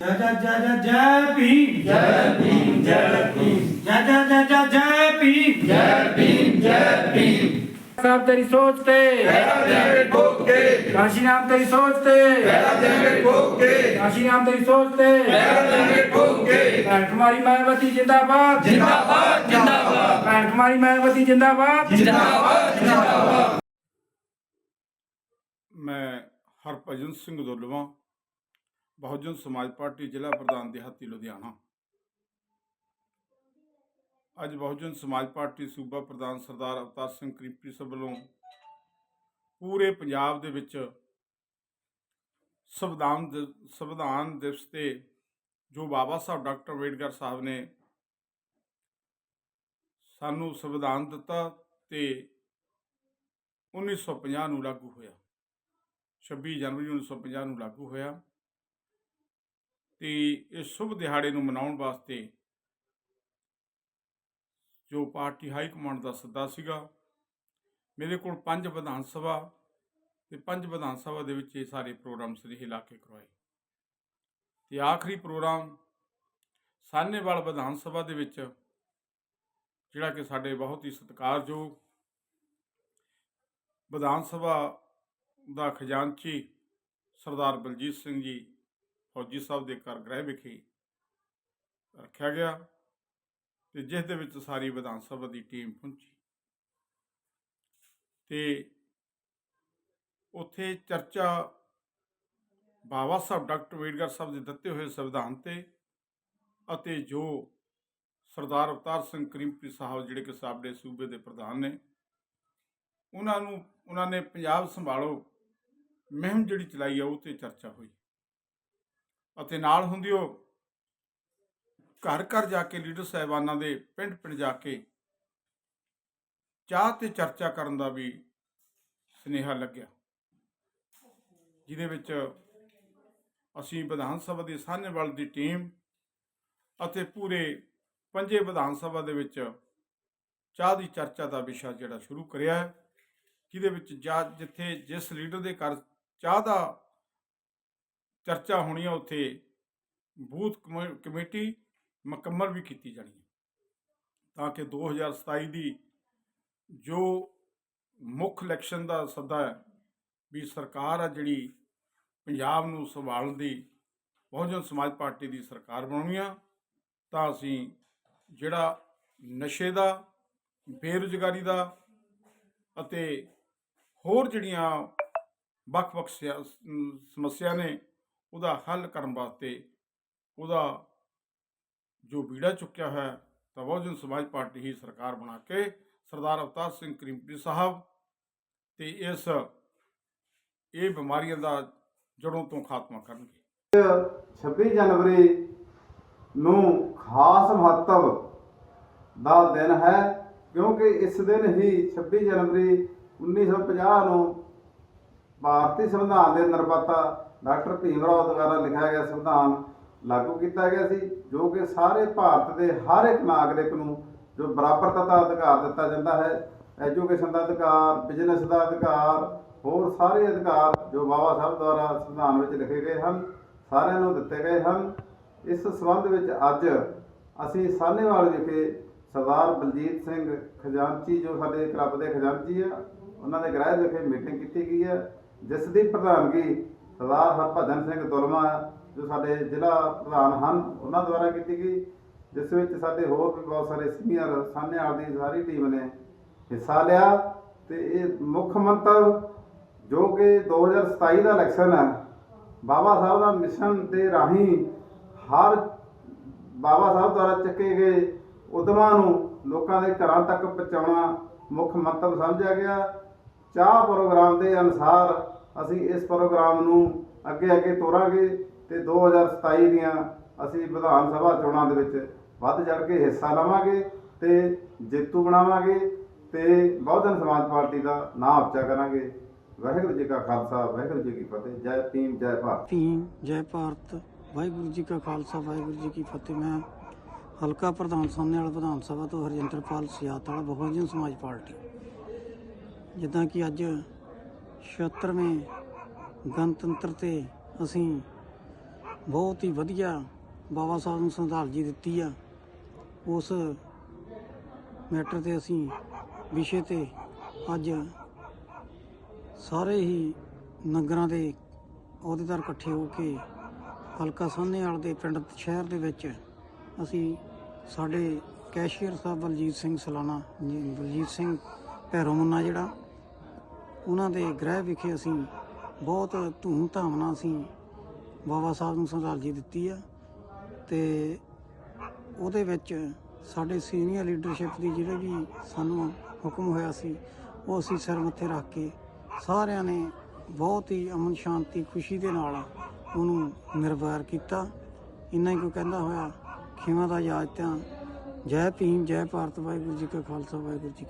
ਜੈ ਜੈ ਜੈ ਜੈ ਜੈ ਭੀਮ ਜੈ ਭੀਮ ਜੈ ਭੀਮ ਜੈ ਜੈ ਜੈ ਜੈ ਜੈ ਭੀਮ ਜੈ ਭੀਮ ਜੈ ਭੀਮ ਸਾਹਿਬ ਤੇਰੀ ਸੋਚ ਤੇ ਕਾਸ਼ੀ ਨਾਮ ਤੇਰੀ ਸੋਚ ਤੇ ਕਾਸ਼ੀ ਨਾਮ ਤੇਰੀ ਸੋਚ ਤੇ ਭੈਣ ਕੁਮਾਰੀ ਮਾਇਆਵਤੀ ਜਿੰਦਾਬਾਦ ਜਿੰਦਾਬਾਦ ਜਿੰਦਾਬਾਦ ਭੈਣ ਕੁਮਾਰੀ ਮਾਇਆਵਤੀ ਜਿੰਦਾਬਾਦ ਮੈਂ ਹਰਭਜਨ ਸਿੰਘ ਦੁੱਲਵਾ ਬਹੁਜਨ ਸਮਾਜ ਪਾਰਟੀ ਜ਼ਿਲ੍ਹਾ ਪ੍ਰਧਾਨ ਦਿਹਾਤੀ ਲੁਧਿਆਣਾ। ਅੱਜ ਬਹੁਜਨ ਸਮਾਜ ਪਾਰਟੀ ਸੂਬਾ ਪ੍ਰਧਾਨ ਸਰਦਾਰ ਅਵਤਾਰ ਸਿੰਘ ਕ੍ਰਿਪਟੀ ਸਾਹਿਬ ਵੱਲੋਂ ਪੂਰੇ ਪੰਜਾਬ ਦੇ ਵਿੱਚ ਸੰਵਿਧਾਨ ਦਿ- ਸੰਵਿਧਾਨ ਦਿਵਸ ਤੇ ਜੋ ਬਾਬਾ ਸਾਹਿਬ ਡਾਕਟਰ ਅੰਬੇਡਕਰ ਸਾਹਿਬ ਨੇ ਸਾਨੂੰ ਸੰਵਿਧਾਨ ਦਿੱਤਾ ਤੇ 1950 ਨੂੰ ਲਾਗੂ ਹੋਇਆ। 26 ਜਨਵਰੀ 1950 ਨੂੰ ਲਾਗੂ ਹੋਇਆ। ਤੇ ਇਸ ਸ਼ੁਭ ਦਿਹਾੜੇ ਨੂੰ ਮਨਾਉਣ ਵਾਸਤੇ ਜੋ ਪਾਰਟੀ ਹਾਈ ਕਮਾਂਡ ਦਾ ਸੱਦਾ ਸੀਗਾ, ਮੇਰੇ ਕੋਲ ਪੰਜ ਵਿਧਾਨ ਸਭਾ ਤੇ ਪੰਜ ਵਿਧਾਨ ਸਭਾ ਦੇ ਵਿੱਚ ਇਹ ਸਾਰੇ ਪ੍ਰੋਗਰਾਮ ਸ੍ਰੀ ਲਾ ਕੇ ਕਰਵਾਏ। ਤੇ ਆਖਰੀ ਪ੍ਰੋਗਰਾਮ ਸਾਨੇਵਾਲ ਵਿਧਾਨ ਸਭਾ ਦੇ ਵਿੱਚ, ਜਿਹੜਾ ਕਿ ਸਾਡੇ ਬਹੁਤ ਹੀ ਸਤਿਕਾਰਯੋਗ ਵਿਧਾਨ ਸਭਾ ਦਾ ਖਜ਼ਾਨਚੀ ਸਰਦਾਰ ਬਲਜੀਤ ਸਿੰਘ ਜੀ ਫੌਜੀ ਸਾਹਿਬ ਦੇ ਘਰ ਗ੍ਰਹਿ ਵਿਖੇ ਰੱਖਿਆ ਗਿਆ ਤੇ ਜਿਸ ਦੇ ਵਿੱਚ ਸਾਰੀ ਵਿਧਾਨ ਸਭਾ ਦੀ ਟੀਮ ਪਹੁੰਚੀ। ਤੇ ਉੱਥੇ ਚਰਚਾ ਬਾਬਾ ਸਾਹਿਬ ਡਾਕਟਰ ਅੰਬੇਡਕਰ ਸਾਹਿਬ ਦੇ ਦਿੱਤੇ ਹੋਏ ਸੰਵਿਧਾਨ ਤੇ ਅਤੇ ਜੋ ਸਰਦਾਰ ਅਵਤਾਰ ਸਿੰਘ ਕਰੀਮਪੁਰੀ ਸਾਹਿਬ ਜਿਹੜੇ ਕਿ ਸਾਡੇ ਸੂਬੇ ਦੇ ਪ੍ਰਧਾਨ ਨੇ, ਉਹਨਾਂ ਨੂੰ, ਉਹਨਾਂ ਨੇ ਪੰਜਾਬ ਸੰਭਾਲੋ ਮੁਹਿੰਮ ਜਿਹੜੀ ਚਲਾਈ ਆ, ਉਹ ਤੇ ਚਰਚਾ ਹੋਈ। ਅਤੇ ਨਾਲ ਹੁੰਦੀ ਉਹ ਘਰ ਘਰ ਜਾ ਕੇ ਲੀਡਰ ਸਾਹਿਬਾਨਾਂ ਦੇ ਪਿੰਡ ਪਿੰਡ ਜਾ ਕੇ ਚਾਹ ਤੇ ਚਰਚਾ ਕਰਨ ਦਾ ਵੀ ਸੁਨੇਹਾ ਲੱਗਿਆ, ਜਿਹਦੇ ਵਿੱਚ ਅਸੀਂ ਵਿਧਾਨ ਸਭਾ ਦੀ ਸਾਹਨੇਵਾਲ ਦੀ ਟੀਮ ਅਤੇ ਪੂਰੇ ਪੰਜੇ ਵਿਧਾਨ ਸਭਾ ਦੇ ਵਿੱਚ ਚਾਹ ਦੀ ਚਰਚਾ ਦਾ ਵਿਸ਼ਾ ਜਿਹੜਾ ਸ਼ੁਰੂ ਕਰਿਆ ਹੈ, ਜਿਹਦੇ ਵਿੱਚ ਜਾ ਜਿੱਥੇ ਜਿਸ ਲੀਡਰ ਦੇ ਘਰ ਚਾਹ ਦਾ ਚਰਚਾ ਹੋਣੀ ਆ ਉੱਥੇ। ਬੂਥ ਕਮੇ- ਕਮੇਟੀ ਮੁਕੰਮਲ ਵੀ ਕੀਤੀ ਜਾਣੀ ਹੈ ਤਾਂ ਕਿ 2027 ਦੀ ਜੋ ਮੁੱਖ ਇਲੈਕਸ਼ਨ ਦਾ ਸੱਦਾ ਹੈ, ਵੀ ਸਰਕਾਰ ਆ ਜਿਹੜੀ ਪੰਜਾਬ ਨੂੰ ਸੰਭਾਲਣ ਦੀ, ਬਹੁਜਨ ਸਮਾਜ ਪਾਰਟੀ ਦੀ ਸਰਕਾਰ ਬਣਾਉਣੀ ਆ, ਤਾਂ ਅਸੀਂ ਜਿਹੜਾ ਨਸ਼ੇ ਦਾ, ਬੇਰੁਜ਼ਗਾਰੀ ਦਾ ਅਤੇ ਹੋਰ ਜਿਹੜੀਆਂ ਵੱਖ-ਵੱਖ ਸਿਆ- ਸਮੱਸਿਆ ਨੇ ਉਹਦਾ ਹੱਲ ਕਰਨ ਵਾਸਤੇ ਉਹਦਾ ਜੋ ਬੀੜਾ ਚੁੱਕਿਆ ਹੈ, ਤਾਂ ਬਹੁਜਨ ਸਮਾਜ ਪਾਰਟੀ ਹੀ ਸਰਕਾਰ ਬਣਾ ਕੇ ਸਰਦਾਰ ਅਵਤਾਰ ਸਿੰਘ ਕਰੀਮਪੁਰੀ ਸਾਹਿਬ ਤੇ ਇਸ, ਇਹ ਬਿਮਾਰੀਆਂ ਦਾ ਜੜੋਂ ਤੋਂ ਖਾਤਮਾ ਕਰਨਗੇ। 26 ਜਨਵਰੀ ਨੂੰ ਖਾਸ ਮਹੱਤਵ ਦਾ ਦਿਨ ਹੈ, ਕਿਉਂਕਿ ਇਸ ਦਿਨ ਹੀ 26 ਜਨਵਰੀ 1950 ਨੂੰ ਭਾਰਤੀ ਸੰਵਿਧਾਨ ਦੇ ਨਿਰਮਾਤਾ ਡਾਕਟਰ ਭੀਮ ਰਾਓ ਦੁਆਰਾ ਲਿਖਿਆ ਗਿਆ ਸੰਵਿਧਾਨ ਲਾਗੂ ਕੀਤਾ ਗਿਆ ਸੀ, ਜੋ ਕਿ ਸਾਰੇ ਭਾਰਤ ਦੇ ਹਰ ਇੱਕ ਨਾਗਰਿਕ ਨੂੰ ਜੋ ਬਰਾਬਰਤਾ ਦਾ ਅਧਿਕਾਰ ਦਿੱਤਾ ਜਾਂਦਾ ਹੈ, ਐਜੂਕੇਸ਼ਨ ਦਾ ਅਧਿਕਾਰ, ਬਿਜ਼ਨਸ ਦਾ ਅਧਿਕਾਰ, ਹੋਰ ਸਾਰੇ ਅਧਿਕਾਰ ਜੋ ਬਾਬਾ ਸਾਹਿਬ ਦੁਆਰਾ ਸੰਵਿਧਾਨ ਵਿੱਚ ਲਿਖੇ ਗਏ ਹਨ, ਸਾਰਿਆਂ ਨੂੰ ਦਿੱਤੇ ਗਏ ਹਨ। ਇਸ ਸੰਬੰਧ ਵਿੱਚ ਅੱਜ ਅਸੀਂ ਸਾਹਨੇਵਾਲ ਵਿਖੇ ਸਰਦਾਰ ਬਲਜੀਤ ਸਿੰਘ ਖਜ਼ਾਨਚੀ, ਜੋ ਸਾਡੇ ਕਲੱਬ ਦੇ ਖਜ਼ਾਨਚੀ ਆ, ਉਹਨਾਂ ਦੇ ਗ੍ਰਹਿ ਵਿਖੇ ਮੀਟਿੰਗ ਕੀਤੀ ਗਈ ਹੈ। ਜਿਸ ਦੀ ਪ੍ਰਧਾਨਗੀ ਸਰਦਾਰ ਹਰਭਜਨ ਸਿੰਘ ਦੁਲਮਾ ਜੋ ਸਾਡੇ ਜ਼ਿਲ੍ਹਾ ਪ੍ਰਧਾਨ ਹਨ, ਉਹਨਾਂ ਦੁਆਰਾ ਕੀਤੀ ਗਈ, ਜਿਸ ਵਿੱਚ ਸਾਡੇ ਹੋਰ ਵੀ ਬਹੁਤ ਸਾਰੇ ਸੀਨੀਅਰ ਸਾਹਨੇਵਾਲ ਦੀ ਸਾਰੀ ਟੀਮ ਨੇ ਹਿੱਸਾ ਲਿਆ ਤੇ ਇਹ ਮੁੱਖ ਮੰਤਵ ਜੋ ਕਿ 2027 ਦਾ ਇਲੈਕਸ਼ਨ ਹੈ, ਬਾਬਾ ਸਾਹਿਬ ਦਾ ਮਿਸ਼ਨ ਦੇ ਰਾਹੀਂ ਹਰ ਬਾਬਾ ਸਾਹਿਬ ਦੁਆਰਾ ਚੱਕੇ ਗਏ ਉਦਮਾਂ ਨੂੰ ਲੋਕਾਂ ਦੇ ਘਰਾਂ ਤੱਕ ਪਹੁੰਚਾਉਣਾ ਮੁੱਖ ਮੰਤਵ ਸਮਝਿਆ ਗਿਆ। ਚਾਹ ਪ੍ਰੋਗਰਾਮ ਦੇ ਅਨੁਸਾਰ ਅਸੀਂ ਇਸ ਪ੍ਰੋਗਰਾਮ ਨੂੰ ਅੱਗੇ ਅੱਗੇ ਤੋਰਾਂਗੇ ਤੇ 2027 ਦੀਆਂ ਅਸੀਂ ਵਿਧਾਨ ਸਭਾ ਚੋਣਾਂ ਦੇ ਵਿੱਚ ਵੱਧ ਚੜ ਕੇ ਹਿੱਸਾ ਲਵਾਂਗੇ ਤੇ ਜੇਤੂ ਬਣਾਵਾਂਗੇ ਤੇ ਬਹੁਜਨ ਸਮਾਜ ਪਾਰਟੀ ਦਾ ਨਾਮ ਉੱਚਾ ਕਰਾਂਗੇ। ਵਾਹਿਗੁਰੂ ਜੀ ਕਾ ਖਾਲਸਾ, ਵਾਹਿਗੁਰੂ ਜੀ ਕੀ ਫਤਿਹ। ਜੈ ਭੀਮ, ਜੈ ਭਾਰਤ। ਭੀਮ, ਜੈ ਭਾਰਤ। ਵਾਹਿਗੁਰੂ ਜੀ ਕਾ ਖਾਲਸਾ, ਵਾਹਿਗੁਰੂ ਜੀ ਕੀ ਫਤਿਹ। ਮੈਂ ਹਲਕਾ ਪ੍ਰਧਾਨ ਸਾਹਮਣੇ ਵਾਲਾ ਵਿਧਾਨ ਸਭਾ ਤੋਂ ਹਰਜਿੰਦਰਪਾਲ ਸਿਆਤ ਵਾਲਾ, ਬਹੁਜਨ ਸਮਾਜ ਪਾਰਟੀ। ਜਿੱਦਾਂ ਕਿ ਅੱਜ 76ਵੇਂ ਗਣਤੰਤਰ ਤੇ ਅਸੀਂ ਬਹੁਤ ਹੀ ਵਧੀਆ ਬਾਬਾ ਸਾਹਿਬ ਨੂੰ ਸ਼ਰਧਾਂਜਲੀ ਦਿੱਤੀ ਆ। ਉਸ ਮੈਟਰ ਤੇ ਅਸੀਂ ਵਿਸ਼ੇ ਤੇ ਅੱਜ ਸਾਰੇ ਹੀ ਨਗਰਾਂ ਦੇ ਅਹੁਦੇਦਾਰ ਇਕੱਠੇ ਹੋ ਕੇ ਹਲਕਾ ਸਾਹਨੇਵਾਲ ਦੇ ਪਿੰਡ ਸ਼ਹਿਰ ਦੇ ਵਿੱਚ ਅਸੀਂ ਸਾਡੇ ਕੈਸ਼ੀਅਰ ਸਾਹਿਬ ਬਲਜੀਤ ਸਿੰਘ ਸਲਾਣਾ ਬਲਜੀਤ ਸਿੰਘ ਭੈਰੋ ਮੁੰਨਾ ਜਿਹੜਾ ਉਹਨਾਂ ਦੇ ਗ੍ਰਹਿ ਵਿਖੇ ਅਸੀਂ ਬਹੁਤ ਧੂਮ-ਧਾਮ ਨਾਲ ਅਸੀਂ ਬਾਬਾ ਸਾਹਿਬ ਨੂੰ ਸ਼ਰਧਾਂਜਲੀ ਦਿੱਤੀ ਆ ਤੇ ਉਹਦੇ ਵਿੱਚ ਸਾਡੇ ਸੀਨੀਅਰ ਲੀਡਰਸ਼ਿਪ ਦੀ ਜਿਹੜੇ ਵੀ ਸਾਨੂੰ ਹੁਕਮ ਹੋਇਆ ਸੀ, ਉਹ ਅਸੀਂ ਸਿਰ ਮੱਥੇ ਰੱਖ ਕੇ ਸਾਰਿਆਂ ਨੇ ਬਹੁਤ ਹੀ ਅਮਨ ਸ਼ਾਂਤੀ, ਖੁਸ਼ੀ ਦੇ ਨਾਲ ਉਹਨੂੰ ਨਿਰਵੈਰ ਕੀਤਾ। ਇੰਨਾ ਹੀ ਕੋ ਕਹਿੰਦਾ ਹੋਇਆ, ਖਿਮਾ ਦਾ ਯਾਦ ਤਾਂ ਜੈ ਭੀਮ, ਜੈ ਭਾਰਤ, ਵਾਹਿਗੁਰੂ ਜੀ ਕਾ ਖਾਲਸਾ, ਵਾਹਿਗੁਰੂ ਜੀ